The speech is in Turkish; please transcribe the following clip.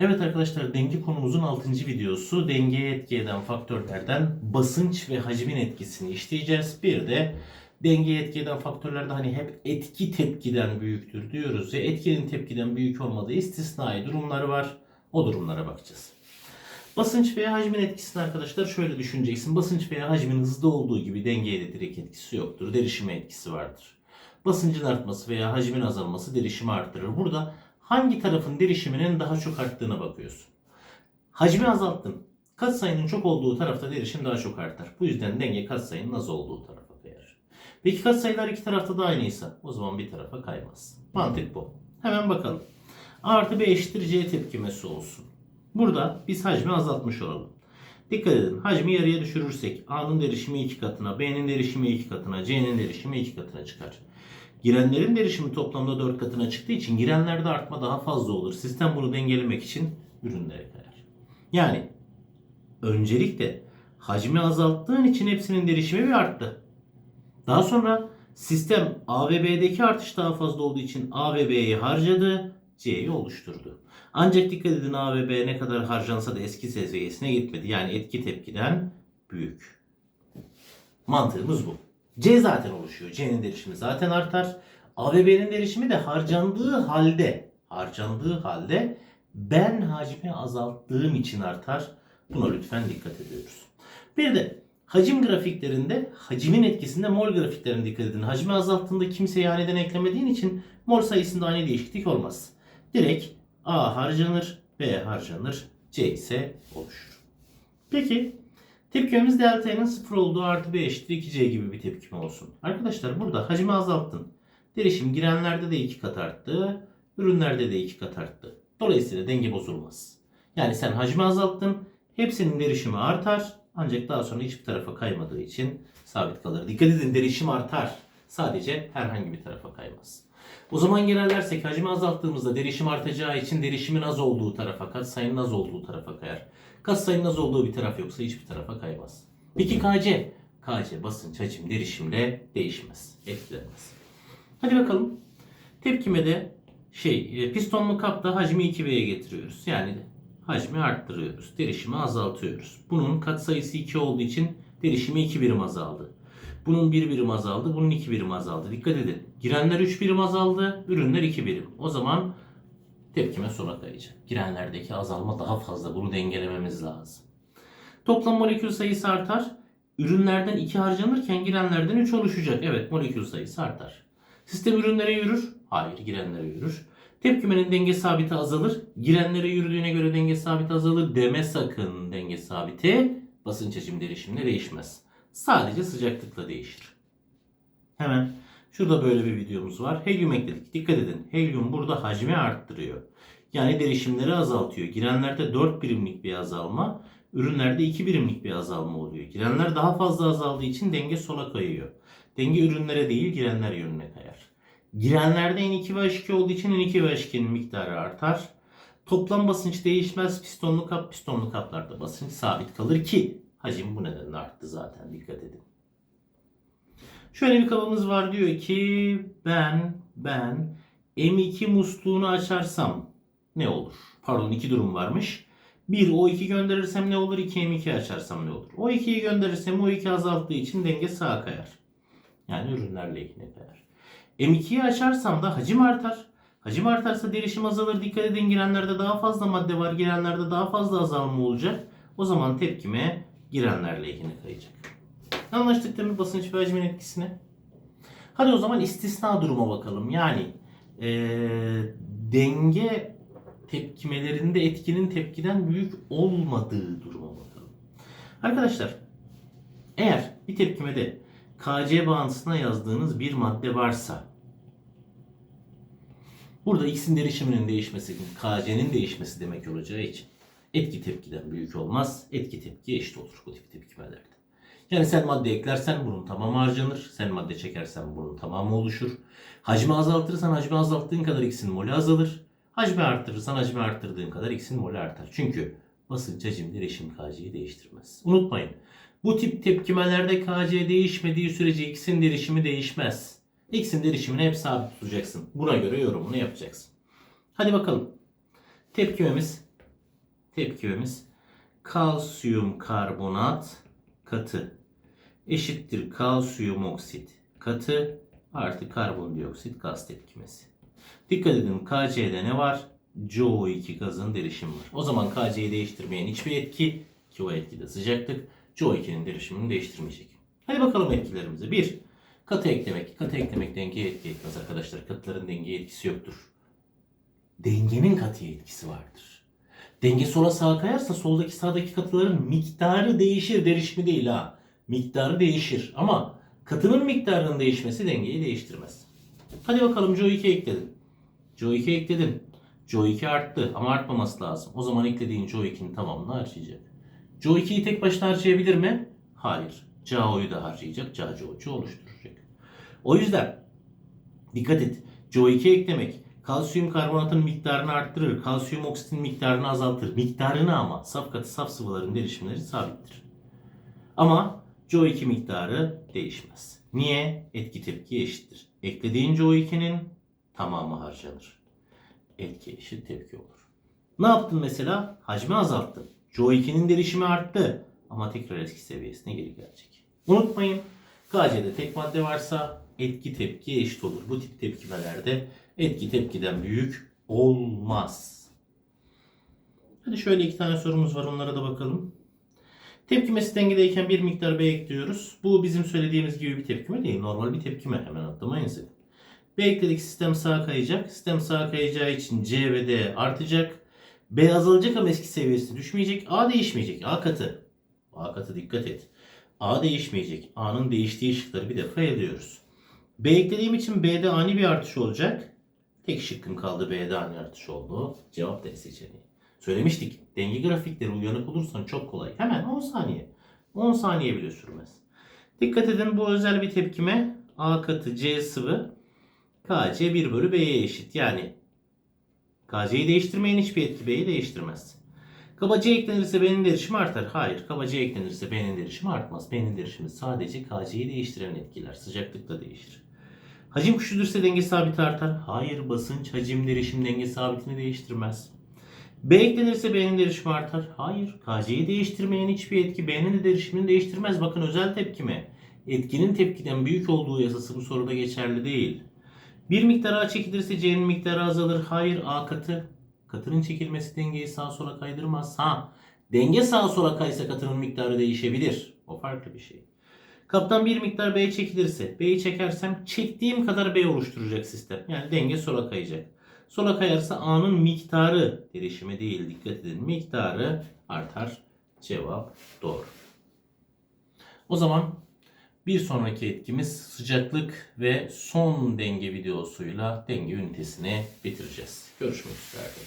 Evet arkadaşlar denge konumuzun 6. videosu. Dengeye etki eden faktörlerden basınç ve hacmin etkisini işleyeceğiz. Bir de dengeye etki eden faktörlerde hani hep etki tepkiden büyüktür diyoruz ya etkinin tepkiden büyük olmadığı istisnai durumları var. O durumlara bakacağız. Basınç veya hacmin etkisini arkadaşlar şöyle düşüneceksin. Basınç veya hacmin hızlı olduğu gibi dengeye de direkt etkisi yoktur. Derişime etkisi vardır. Basıncın artması veya hacmin azalması derişimi arttırır. Burada hangi tarafın derişiminin daha çok arttığına bakıyorsun. Hacmi azalttın. Katsayının çok olduğu tarafta derişim daha çok artar. Bu yüzden denge katsayının az olduğu tarafa kayar. Peki katsayılar iki tarafta da aynıysa o zaman bir tarafa kaymaz. Mantık bu. Hemen bakalım. A artı B eşittir C tepkimesi olsun. Burada biz hacmi azaltmış olalım. Dikkat edin hacmi yarıya düşürürsek A'nın derişimi iki katına, B'nin derişimi iki katına, C'nin derişimi iki katına çıkar. Girenlerin derişimi toplamda 4 katına çıktığı için girenlerde artma daha fazla olur. Sistem bunu dengelemek için ürünlere kayar. Yani öncelikle hacmi azalttığın için hepsinin derişimi bir arttı. Daha sonra sistem A ve B'deki artış daha fazla olduğu için A ve B'yi harcadı, C'yi oluşturdu. Ancak dikkat edin A ve B ne kadar harcansa da eski seviyesine gitmedi. Yani etki tepkiden büyük. Mantığımız bu. C zaten oluşuyor. C'nin derişimi zaten artar. A ve B'nin derişimi de harcandığı halde harcandığı halde ben hacmi azalttığım için artar. Buna lütfen dikkat ediyoruz. Bir de hacim grafiklerinde hacmin etkisinde mol grafiklerine dikkat edin. Hacmi azalttığında kimseyi haneden eklemediğin için mol sayısında ani değişiklik olmaz. Direkt A harcanır, B harcanır, C ise oluşur. Peki tepkimemiz delta'nın 0 olduğu artı B eşittir 2C gibi bir tepkime olsun. Arkadaşlar burada hacmi azalttın. Derişim girenlerde de 2 kat arttı, ürünlerde de 2 kat arttı. Dolayısıyla denge bozulmaz. Yani sen hacmi azalttın, hepsinin derişimi artar ancak daha sonra hiçbir tarafa kaymadığı için sabit kalır. Dikkat edin derişim artar. Sadece herhangi bir tarafa kaymaz. O zaman genellersek hacmi azalttığımızda derişim artacağı için derişimin az olduğu tarafa, katsayının az olduğu tarafa kayar. Katsayının az olduğu bir taraf yoksa hiçbir tarafa kaymaz. Peki KC? KC basınç, hacim, derişimle değişmez, etkilenmez. Hadi bakalım. Tepkimede şey, e, pistonlu kapta hacmi 2V'ye getiriyoruz. Yani hacmi arttırıyoruz. Derişimi azaltıyoruz. Bunun katsayısı 2 olduğu için derişimi 2 birim azaldı. Bunun 1 birim azaldı. Bunun 2 birim azaldı. Dikkat edin. Girenler 3 birim azaldı. Ürünler 2 birim. O zaman tepkime sona kayacak. Girenlerdeki azalma daha fazla. Bunu dengelememiz lazım. Toplam molekül sayısı artar. Ürünlerden 2 harcanırken girenlerden 3 oluşacak. Evet molekül sayısı artar. Sistem ürünlere yürür. Hayır girenlere yürür. Tepkimenin denge sabiti azalır. Girenlere yürüdüğüne göre denge sabiti azalır. Deme sakın denge sabiti basınç hacim derişimle değişmez. Sadece sıcaklıkla değişir. Hemen şurada böyle bir videomuz var. Helyum ekledik. Dikkat edin. Helyum burada hacmi arttırıyor. Yani derişimleri azaltıyor. Girenlerde 4 birimlik bir azalma, ürünlerde 2 birimlik bir azalma oluyor. Girenler daha fazla azaldığı için denge sola kayıyor. Denge ürünlere değil girenler yönüne kayar. Girenlerde N2 ve H2 olduğu için N2 ve H2'nin miktarı artar. Toplam basınç değişmez. Pistonlu kap pistonlu kaplarda basınç sabit kalır ki hacim bu nedenle arttı zaten dikkat edin. Şöyle bir kabımız var diyor ki ben ben M2 musluğunu açarsam ne olur? Pardon iki durum varmış. Bir O2 gönderirsem ne olur? 2 M2 açarsam ne olur? O2'yi gönderirsem O2 azalttığı için denge sağa kayar. Yani ürünler lehine kayar. M2'yi açarsam da hacim artar. Hacim artarsa derişim azalır. Dikkat edin girenlerde daha fazla madde var. Girenlerde daha fazla azalma olacak. O zaman tepkime girenler lehine kayacak. Anlaştık değil basınç ve hacmin etkisine? Hadi o zaman istisna duruma bakalım. Yani eee, denge tepkimelerinde etkinin tepkiden büyük olmadığı duruma bakalım. Arkadaşlar eğer bir tepkimede KC bağıntısına yazdığınız bir madde varsa burada X'in derişiminin değişmesi, KC'nin değişmesi demek olacağı için etki tepkiden büyük olmaz. Etki tepki eşit olur bu tip tepkimelerde. Yani sen madde eklersen bunun tamamı harcanır. Sen madde çekersen bunun tamamı oluşur. Hacmi azaltırsan hacmi azalttığın kadar X'in molü azalır. Hacmi arttırırsan hacmi arttırdığın kadar X'in molü artar. Çünkü basınç hacim derişim KC'yi değiştirmez. Unutmayın. Bu tip tepkimelerde KC değişmediği sürece X'in derişimi değişmez. X'in derişimini hep sabit tutacaksın. Buna göre yorumunu yapacaksın. Hadi bakalım. Tepkimemiz tepkimemiz kalsiyum karbonat katı eşittir kalsiyum oksit katı artı karbondioksit gaz tepkimesi. Dikkat edin KC'de ne var? CO2 gazın derişimi var. O zaman KC'yi değiştirmeyen hiçbir etki ki o etkide sıcaklık CO2'nin derişimini değiştirmeyecek. Hadi bakalım etkilerimize. 1. Katı eklemek. Katı eklemek dengeye etki etmez arkadaşlar. Katıların dengeye etkisi yoktur. Dengenin katıya etkisi vardır. Denge sola sağa kayarsa soldaki sağdaki katıların miktarı değişir. Derişimi değil ha. Miktarı değişir. Ama katının miktarının değişmesi dengeyi değiştirmez. Hadi bakalım CO2 ekledin. CO2 ekledin. CO2 arttı ama artmaması lazım. O zaman eklediğin CO2'nin tamamını harcayacak. CO2'yi tek başına harcayabilir mi? Hayır. CaO'yu da harcayacak. CaCO2 oluşturacak. O yüzden dikkat et. CO2 eklemek kalsiyum karbonatın miktarını arttırır. Kalsiyum oksitin miktarını azaltır. Miktarını ama saf katı saf sıvıların derişimleri sabittir. Ama CO2 miktarı değişmez. Niye? Etki tepki eşittir. Eklediğin CO2'nin tamamı harcanır. Etki eşit tepki olur. Ne yaptın mesela? Hacmi azalttın. CO2'nin derişimi arttı. Ama tekrar eski seviyesine geri gelecek. Unutmayın. KC'de tek madde varsa etki tepki eşit olur. Bu tip tepkimelerde etki tepkiden büyük olmaz. Hadi şöyle iki tane sorumuz var onlara da bakalım. Tepkimesi dengedeyken bir miktar B ekliyoruz. Bu bizim söylediğimiz gibi bir tepkime değil. Normal bir tepkime. Hemen atlamayın sakın. B ekledik sistem sağa kayacak. Sistem sağa kayacağı için C ve D artacak. B azalacak ama eski seviyesine düşmeyecek. A değişmeyecek. A katı. A katı dikkat et. A değişmeyecek. A'nın değiştiği şıkları bir defa yazıyoruz. B eklediğim için B'de ani bir artış olacak. Tek şıkkım kaldı B'de ani artış oldu. Cevap D seçeneği. Söylemiştik. Denge grafikleri uyanık olursan çok kolay. Hemen 10 saniye. 10 saniye bile sürmez. Dikkat edin bu özel bir tepkime. A katı C sıvı KC 1 bölü B'ye eşit. Yani KC'yi değiştirmeyen hiçbir etki B'yi değiştirmez. Kaba C eklenirse B'nin derişimi artar. Hayır. Kaba C eklenirse B'nin derişimi artmaz. B'nin derişimi sadece KC'yi değiştiren etkiler. Sıcaklıkla değişir. Hacim küçülürse denge sabiti artar. Hayır. Basınç, hacim, derişim denge sabitini değiştirmez. B eklenirse B'nin derişimi artar. Hayır. KC'yi değiştirmeyen hiçbir etki B'nin de derişimini değiştirmez. Bakın özel tepkime. Etkinin tepkiden büyük olduğu yasası bu soruda geçerli değil. Bir miktar A çekilirse C'nin miktarı azalır. Hayır A katı. Katının çekilmesi dengeyi sağa sola kaydırmaz. Ha denge sağa sola kaysa katının miktarı değişebilir. O farklı bir şey. Kaptan bir miktar B çekilirse B'yi çekersem çektiğim kadar B oluşturacak sistem. Yani denge sola kayacak. Sola kayarsa A'nın miktarı derişime değil dikkat edin miktarı artar. Cevap doğru. O zaman bir sonraki etkimiz sıcaklık ve son denge videosuyla denge ünitesini bitireceğiz. Görüşmek üzere arkadaşlar.